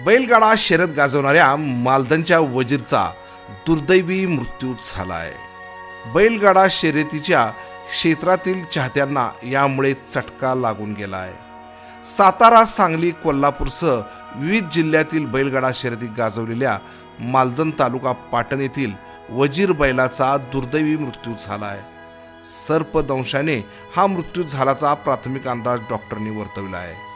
बैलगाडा शर्यत गाजवणाऱ्या मालदनच्या वजीरचा दुर्दैवी मृत्यू झालाय. बैलगाडा शर्यतीच्या क्षेत्रातील चाहत्यांना यामुळे चटका लागून गेलाय. सातारा सांगली कोल्हापूरसह विविध जिल्ह्यातील बैलगाडा शर्यती गाजवलेल्या मालदन तालुका पाटण येथील वजीर बैलाचा दुर्दैवी मृत्यू झालाय. सर्पदंशाने हा मृत्यू झाल्याचा प्राथमिक अंदाज डॉक्टरनी वर्तवला आहे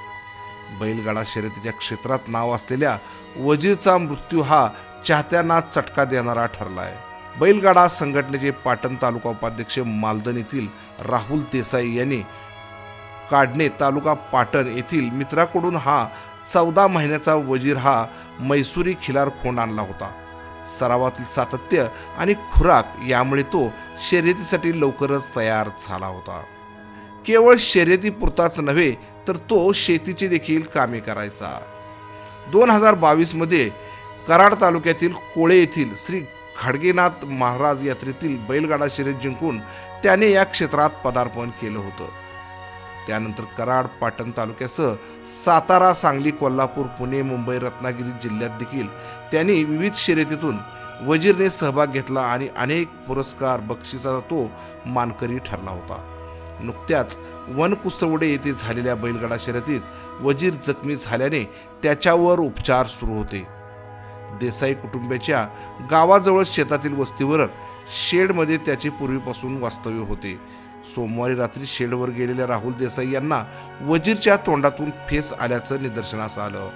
बैलगाडा शर्यतीच्या क्षेत्रात नाव असलेल्या वजीरचा मृत्यू हा चाहत्यांना चटका देणारा ठरलाय. बैलगाडा संघटनेचे पाटण तालुका उपाध्यक्ष मालदन येथील राहुल देसाई यांनी काढणे तालुका पाटण येथील मित्राकडून हा चौदा महिन्याचा वजीर हा मैसुरी खिलार खोंड आणला होता. सरावातील सातत्य आणि खुराक यामुळे तो शर्यतीसाठी लवकरच तयार झाला होता. केवळ शर्यतीपुरताच नव्हे तर तो शेतीची देखील कामे करायचा. दोन हजार बावीसमध्ये कराड तालुक्यातील कोळे येथील श्री खडगेनाथ महाराज यात्रेतील बैलगाडा शर्यत जिंकून त्याने या क्षेत्रात पदार्पण केलं होतं. त्यानंतर कराड पाटण तालुक्यासह सातारा सांगली कोल्हापूर पुणे मुंबई रत्नागिरी जिल्ह्यात देखील त्यांनी विविध शर्यतीतून वजीरने सहभाग घेतला आणि अनेक पुरस्कार बक्षिसाचा तो मानकरी ठरला होता. नुकत्याच वनकुसवडे येथे झालेल्या बैलगाडा शर्यतीत वजीर जखमी झाल्याने त्याच्यावर उपचार सुरू होते. देसाई कुटुंबाच्या गावाजवळ शेतातील वस्तीवर शेडमध्ये त्याचे पूर्वीपासून वास्तव्य होते. सोमवारी रात्री शेडवर गेलेल्या राहुल देसाई यांना वजीरच्या तोंडातून फेस आल्याचं निदर्शनास आलं.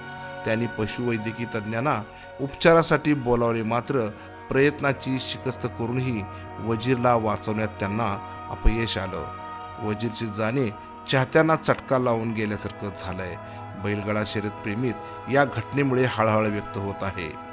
त्यांनी पशुवैद्यकीय तज्ज्ञांना उपचारासाठी बोलावले मात्र प्रयत्नाची शिकस्त करूनही वजीरला वाचवण्यात त्यांना अपयश आलं. वजीरची जाणे चाहत्यांना चटका लावून गेल्यासारखं झालंय. बैलगाडा शर्यत प्रेमीत या घटनेमुळे हळहळ व्यक्त होत आहे.